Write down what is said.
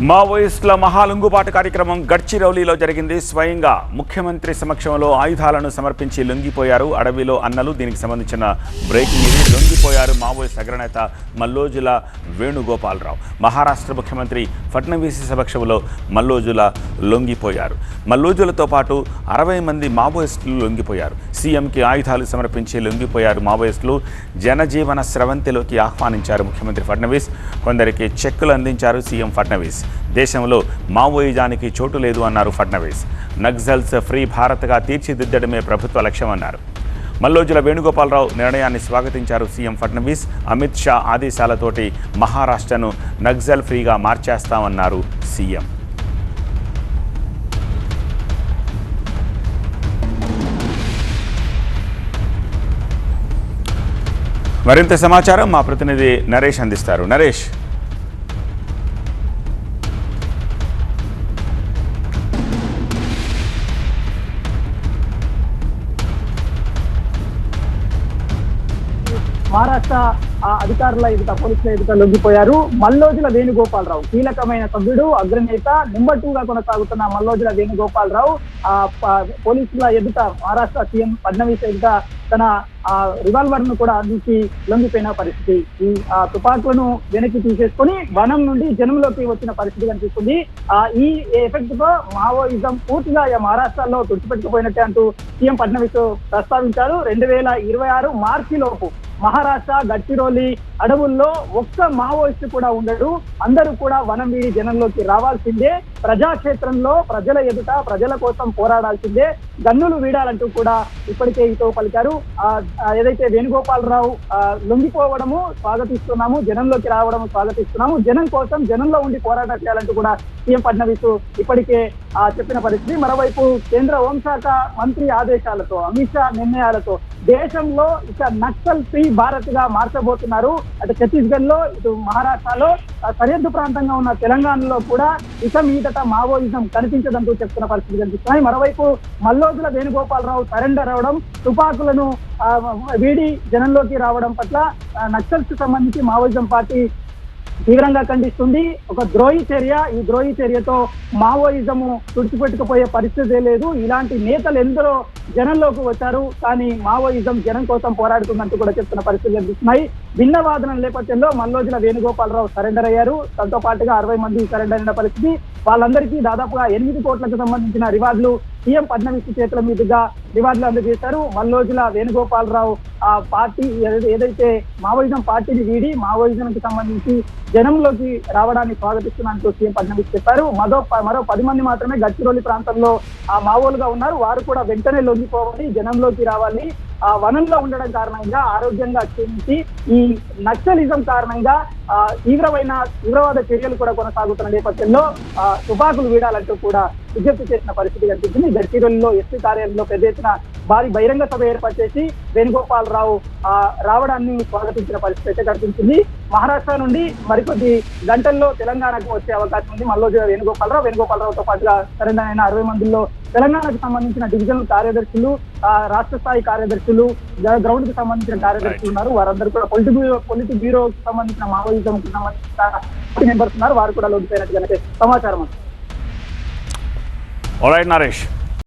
మావోయిస్టుల మహాలుంగుబాటు కార్యక్రమం గడ్చిరౌలీలో జరిగింది. స్వయంగా ముఖ్యమంత్రి సమక్షంలో ఆయుధాలను సమర్పించి లొంగిపోయారు. అడవిలో అన్నలు దీనికి సంబంధించిన బ్రేకింగ్ ఇది లొంగిపోయారు మావోయిస్ట్ అగ్రనేత మల్లోజుల వేణుగోపాలరావు. మహారాష్ట్ర ముఖ్యమంత్రి ఫడ్నవీస్ సమక్షంలో మల్లోజుల లొంగిపోయారు. మల్లోజులతో పాటు అరవై మంది మావోయిస్టులు లొంగిపోయారు. సీఎంకి ఆయుధాలు సమర్పించి లొంగిపోయారు మావోయిస్టులు. జనజీవన స్రవంతిలోకి ఆహ్వానించారు ముఖ్యమంత్రి ఫడ్నవీస్. కొందరికి చెక్కులు అందించారు సీఎం ఫడ్నవీస్. దేశంలో మావోయిజానికి చోటు లేదు అన్నారు ఫడ్నవీస్. నక్సల్స్ ఫ్రీ భారత్గా తీర్చిదిద్దడమే ప్రభుత్వ లక్ష్యం అన్నారు మల్లోజుల వేణుగోపాలరావు నిర్ణయాన్ని స్వాగతించారు సీఎం ఫడ్నవీస్. అమిత్ షా ఆదేశాలతోటి మహారాష్ట్రను నక్సల్ ఫ్రీగా మార్చేస్తామన్నారు సీఎం. మరింత సమాచారం మా ప్రతినిధి నరేష్ అందిస్తారు. నరేష్. మహారాష్ట్ర అధికారుల ఎదుట పోలీసుల ఎదుట లొంగిపోయారు. మల్లోజుల వేణుగోపాలరావు కీలకమైన సభ్యుడు అగ్రనేత నెంబర్ టూ గా కొనసాగుతున్న మల్లోజుల వేణుగోపాలరావు ఆ పోలీసుల ఎదుట మహారాష్ట్ర సీఎం ఫడ్నవీస్ ఎదుట తన ఆ రివాల్వర్ను కూడా అందించి లొంగిపోయిన పరిస్థితి. ఈ ఆ తుపాకులను వెనక్కి తీసేసుకొని వనం నుండి జనంలోకి వచ్చిన పరిస్థితి కనిపిస్తుంది. ఆ ఈ ఎఫెక్ట్తో మావోయిజం పూర్తిగా ఆ మహారాష్ట్రలో తుడిచిపెట్టుకుపోయినట్టే అంటూ సీఎం ఫడ్నవీస్ ప్రస్తావించారు. రెండు వేల ఇరవై ఆరు మార్చి లోపు మహారాష్ట్ర గడ్చిరోలి అడవుల్లో ఒక్క మావోయిస్ట్ కూడా ఉండడు. అందరూ కూడా వనం వీడి జనంలోకి రావాల్సిందే. ప్రజాక్షేత్రంలో ప్రజల ఎదుట ప్రజల కోసం పోరాడాల్సిందే. గన్నులు వీడాలంటూ కూడా ఇప్పటికే ఇతో పలికారు. ఆ, ఏదైతే వేణుగోపాలరావు ఆ, లొంగిపోవడము స్వాగతిస్తున్నాము జనంలోకి రావడం స్వాగతిస్తున్నాము జనం కోసం జనంలో ఉండి పోరాటం చేయాలంటూ కూడా సీఎం ఫడ్నవీస్ ఇప్పటికే ఆ, చెప్పిన పరిస్థితి. మరోవైపు కేంద్ర హోంశాఖ మంత్రి ఆదేశాలతో అమిత్ షా నిర్ణయాలతో దేశంలో ఇక నక్సల్ ఫ్రీ భారత్గా మార్చబోతున్నారు. అటు ఛత్తీస్గఢ్లో ఇటు మహారాష్ట్రలో సరిహద్దు ప్రాంతంగా ఉన్న తెలంగాణలో కూడా ఇక మీదట మావోయిజం కనిపించదంటూ చెప్తున్న పరిస్థితి కనిపిస్తున్నాయి. మరోవైపు మల్లోజుల వేణుగోపాలరావు సరెండర్ అవడం తుపాకులను వీడి జనంలోకి రావడం పట్ల నక్సల్స్ సంబంధించి మావోయిజం పార్టీ తీవ్రంగా ఖండిస్తుంది. ఒక ద్రోహి చర్య ఈ ద్రోహి చర్యతో మావోయిజము తుడిచిపెట్టుకుపోయే పరిస్థితే లేదు. ఇలాంటి నేతలు ఎందరో జనంలోకి వచ్చారు. కానీ మావోయిజం జనం కోసం పోరాడుతుందంటూ కూడా చెప్తున్న పరిస్థితులు కనిపిస్తున్నాయి. భిన్న వాదనల నేపథ్యంలో మల్లోజుల వేణుగోపాలరావు సరెండర్ అయ్యారు. దాంతో పాటుగా అరవై మంది సరెండర్ అయిన పరిస్థితి. వాళ్ళందరికీ దాదాపుగా ఎనిమిది కోట్లకు సంబంధించిన రివార్డులు సీఎం ఫడ్నవీస్ చేతుల మీదుగా రివార్డులు అందజేశారు. మల్లోజుల వేణుగోపాలరావు ఆ పార్టీ ఏదైతే- ఏదైతే మావోయిజం పార్టీని వీడి మావోయిజంకి సంబంధించి జనంలోకి రావడాన్ని స్వాగతిస్తున్నట్టు సీఎం ఫడ్నవీస్ చెప్పారు. మరో మరో పది మంది మాత్రమే గచ్చిరోలి ప్రాంతంలో ఆ మావోలుగా ఉన్నారు. వారు కూడా వెంటనే లొంగిపోవాలి జనంలోకి రావాలి. వనంలో ఉండడం కారణంగా ఆరోగ్యంగా క్షీణించి ఈ నక్సలిజం కారణంగా ఆ తీవ్రమైన తీవ్రవాద చర్యలు కూడా కొనసాగుతున్న నేపథ్యంలో తుపాకులు వీడాలంటూ కూడా విజ్ఞప్తి చేసిన పరిస్థితి కనిపించింది గడ్చిరోలిలో ఎస్పీ కార్యాలయంలో పెద్ద ఎత్తున భారీ బహిరంగ సభ ఏర్పాటు చేసి వేణుగోపాల్ రావు రావడాన్ని స్వాగతించిన పరిస్థితి అయితే కనిపించింది. మహారాష్ట్ర నుండి మరికొద్ది గంటల్లో తెలంగాణకు వచ్చే అవకాశం ఉంది. మల్లోజు వేణుగోపాలరావు వేణుగోపాలరావుతో పాటుగా సరైన అరవై మందిలో తెలంగాణకు సంబంధించిన డివిజనల్ కార్యదర్శులు రాష్ట్ర స్థాయి కార్యదర్శులు గ్రౌండ్కి సంబంధించిన కార్యదర్శులు ఉన్నారు. వారందరూ కూడా పొలిటి బ్యూరో బ్యూరోకి సంబంధించిన మావోయిజం కి సంబంధించిన మెంబర్స్ ఉన్నారు. వారు కూడా లొంగిపోయినట్టుగా సమాచారం నరేష్